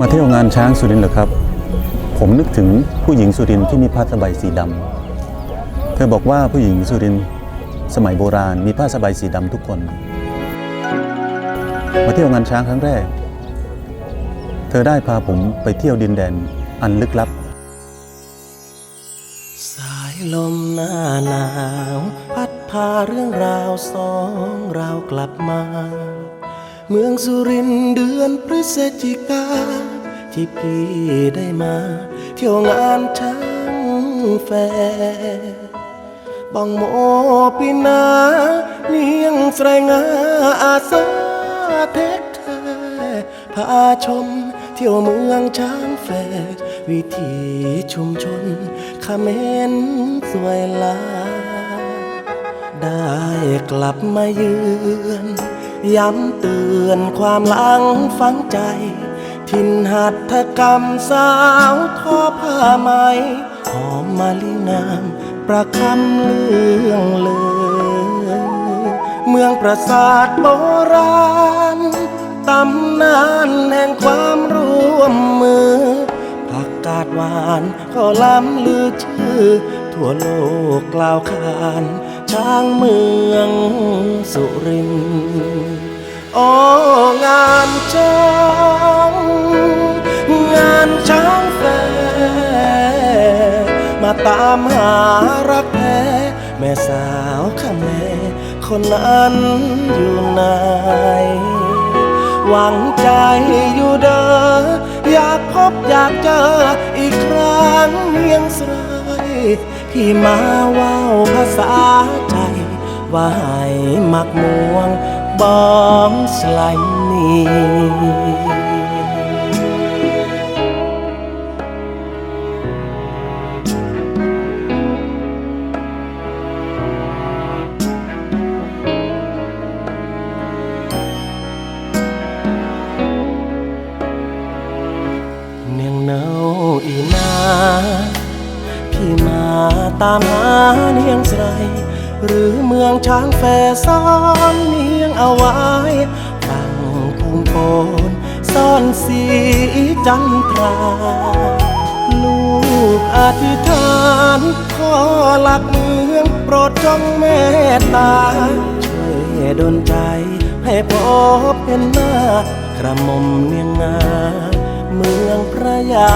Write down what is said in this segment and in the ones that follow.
มาเที่ยวงานช้างสุรินทร์เหรอครับ ผมนึกถึงผู้หญิงสุรินทร์ที่มีผ้าสบายสีดำเธอบอกว่าผู้หญิงสุรินทร์สมัยโบราณมีผ้าสบายสีดำทุกคน มาเที่ยวงานช้างครั้งแรก เธอได้พาผมไปเที่ยวดินแดนอันลึกลับ สายลมหน้าหนาว พัดพาเรื่องราวสองเรากลับมา เมืองสุรินเดือนพฤศจิกา ที่พี่ได้มา เที่ยวงานช้างแฟร์บองโมปีนาเนียงสายงาอาสาเทคแท้พาชม เที่ยวเมืองช้างแฟร์วิถีชุมชนเมรสวยลา ได้กลับมาเยือน ย้ำเตือนความหลังฝังใจ ทินหัตถกรรมสาวทอผ้าไหมหอมมาลีงามประคำเรื่องเลย เมืองปราสาทโบราณตำนานแห่งความร่วมมือผักกาดหวานก็ล้ำลือชื่อ ทั่วโลกกล่าวขานช้างเมืองสุรินทร์ โอ้งานช้างงานช้างแฟมาตามหารักแท้แม่สาวข้าแม่คนนั้นอยู่ไหนหวังใจอยู่เด้ออยากพบอยากเจออีกครั้งเมียงสายพี่มาว้าวภาษาใจว่าให้มักม่วง បងស្លាញ់នេះអ៊ីណាភីមាតាមហានាងស្រី ឬមឿងឆាងហ្វេសននេះ เอาไว้ฟังภูมิโพนซ่อนสีจันทรา ลูกอธิษฐานขอหลักเมืองโปรดจงเมตตา ช่วยดลใจให้พบเป็นหน้ากระหม่อมเนียงนาเมืองพระยา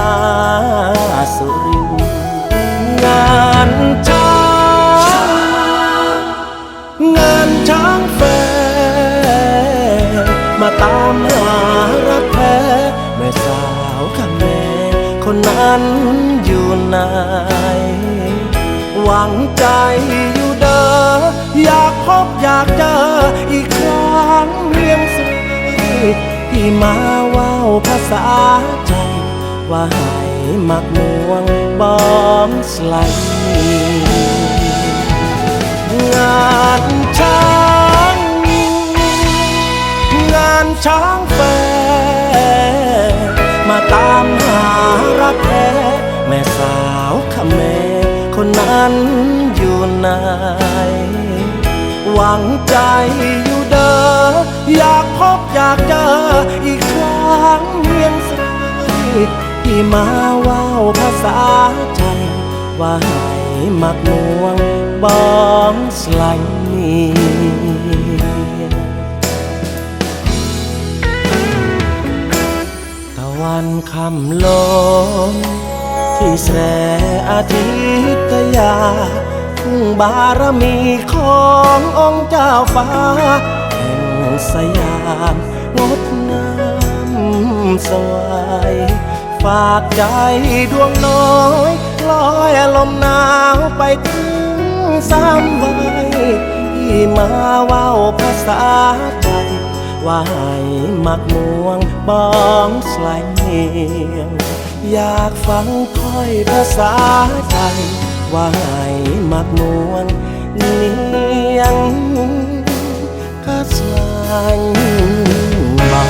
สุรินงานช้ นั่นอยู่ไหน หวังใจอยู่เด้ออยากพบอยากเจออีกครั้งเมียงสายพี่มาว้าภาษาใจ ว่าให้มักม่วงบองสไลงานช้างงานช้างแฟ มาตามหารักแท้ แม่สาวขแม่คนนั้นอยู่ไหนหวังใจอยู่เด้ออยากพบอยากเจออีกครั้งเมียงสายที่มาว้าวภาษาใจ ว่าให้มักมวงบองสไลนีตะ วันคำลงที่แสอาทิตยาทุ่งบารมีขององค์เจ้าฟ้า แห่งสยามงดงามสวยฝากใจดวงน้อยลอยลมหนาวไปถึงสามวัยที่มาว้าภาษาใจ ว่ายมักม่วงบ้องสลายเงียง อยากฟังถ้อยภาษาไทยวายมักม่วงเนียงกระสายเบา